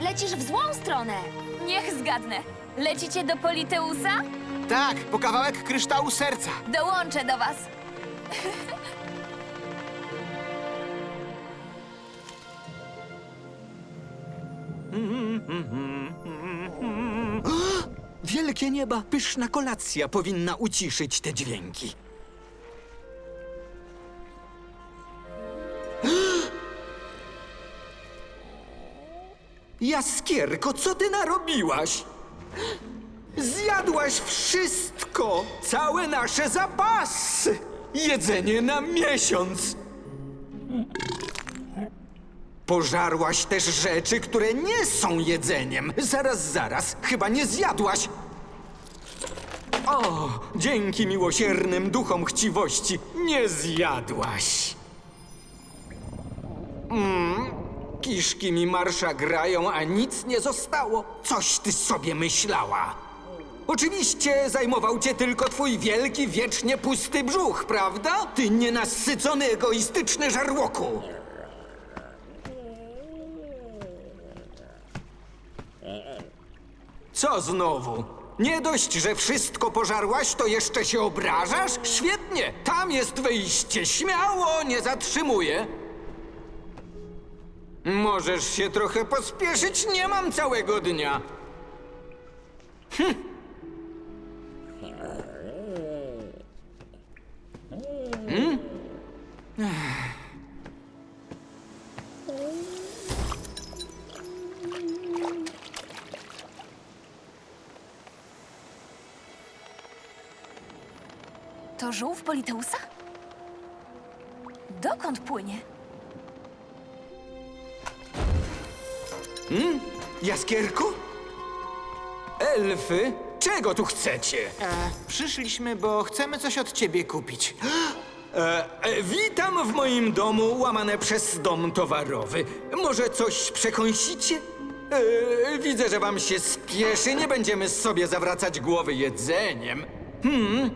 Lecisz w złą stronę. Niech zgadnę. Lecicie do Politeusa? Tak, po kawałek kryształu serca. Dołączę do was. Wielkie nieba, pyszna kolacja powinna uciszyć te dźwięki. Jaskierko, co ty narobiłaś? Zjadłaś wszystko, całe nasze zapasy. Jedzenie na miesiąc. Pożarłaś też rzeczy, które nie są jedzeniem. Zaraz, zaraz, chyba nie zjadłaś. O, dzięki miłosiernym duchom chciwości, nie zjadłaś. Mm, kiszki mi marsza grają, a nic nie zostało. Coś ty sobie myślała. Oczywiście zajmował cię tylko twój wielki, wiecznie pusty brzuch, prawda? Ty nienasycony, egoistyczny żarłoku. Co znowu? Nie dość, że wszystko pożarłaś, to jeszcze się obrażasz? Świetnie! Tam jest wyjście. Śmiało, nie zatrzymuję. Możesz się trochę pospieszyć, nie mam całego dnia. Hm. Hmm? To żółw Politeusa? Dokąd płynie? Jaskierku? Elfy? Czego tu chcecie? E, przyszliśmy, bo chcemy coś od ciebie kupić. E, e, witam w moim domu, łamane przez dom towarowy. Może coś przekąsicie? E, widzę, że wam się spieszy, nie będziemy sobie zawracać głowy jedzeniem. Hmm?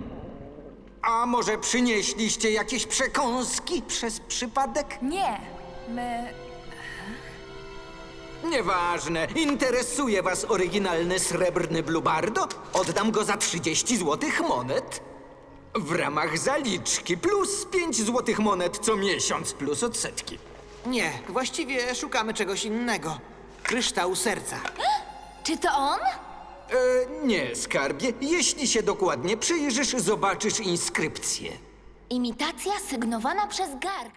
A może przynieśliście jakieś przekąski przez przypadek? Nie. My... Nieważne. Interesuje was oryginalny srebrny blubardo? Oddam go za 30 złotych monet. W ramach zaliczki plus 5 złotych monet co miesiąc plus odsetki. Nie, właściwie szukamy czegoś innego. Kryształu serca. Czy to on? E, nie, skarbie. Jeśli się dokładnie przyjrzysz, zobaczysz inskrypcję. Imitacja sygnowana przez Garg.